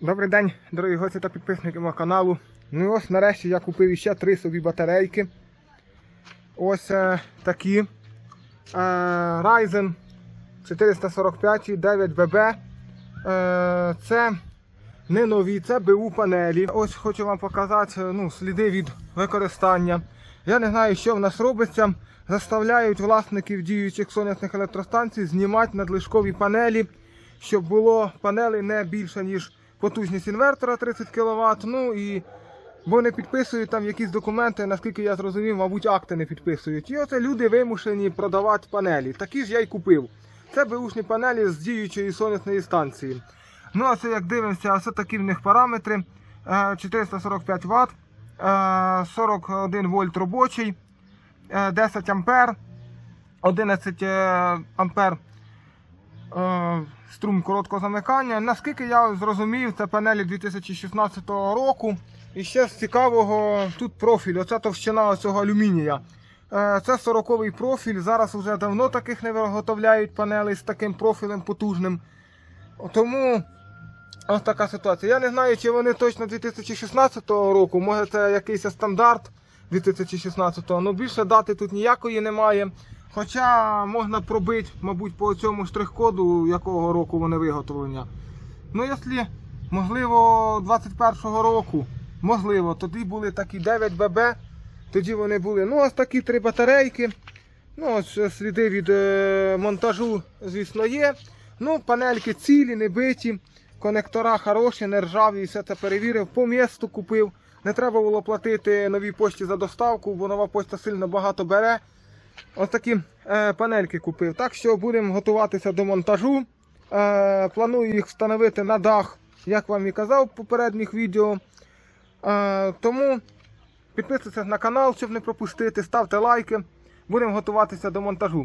Добрий день, дорогі гості та підписники мого каналу. Ну і ось нарешті я купив іще три собі батарейки. Ось е, такі. Е, Ryzen 445 9BB. Е, це не нові, це БУ панелі. Ось хочу вам показати ну, сліди від використання. Я не знаю, що в нас робиться. Заставляють власників діючих сонячних електростанцій знімати надлишкові панелі, щоб було панелей не більше, ніж потужність інвертора 30 кВт. Ну і бо не підписують там якісь документи, наскільки я зрозумів, мабуть, акти не підписують. І оце люди вимушені продавати панелі. Такі ж я й купив. Це беушні панелі з діючої сонячної станції. Ну, а це як дивимося, ось такі в них параметри. Е, 445 Вт, е, 41 вольт робочий, е, 10 ампер, 11 е, ампер струм короткого замикання. Наскільки я зрозумів, це панелі 2016 року. І ще з цікавого тут профіль, оця товщина цього алюмінія. Е, Це 40-й профіль. Зараз вже давно таких не виготовляють панелей з таким профілем потужним. Тому ось така ситуація. Я не знаю, чи вони точно 2016 року, може це якийсь стандарт 2016, але більше дати тут ніякої немає. Хоча можна пробити, мабуть, по цьому штрих-коду, якого року вони виготовлення. Ну, якщо, можливо, 21-го року, можливо, тоді були такі 9 ББ, тоді вони були. Ну, ось такі три батарейки. Ну, ось сліди від е, монтажу, звісно, є. Ну, панельки цілі, не биті, конектора хороші, не ржаві, все це перевірив, по місту купив. Не треба було платити новій пошті за доставку, бо нова пошта сильно багато бере. Ось такі е, панельки купив. Так що будемо готуватися до монтажу. Е, планую їх встановити на дах, як вам і казав в попередніх відео. Е, тому підписуйтесь на канал, щоб не пропустити, ставте лайки. Будемо готуватися до монтажу.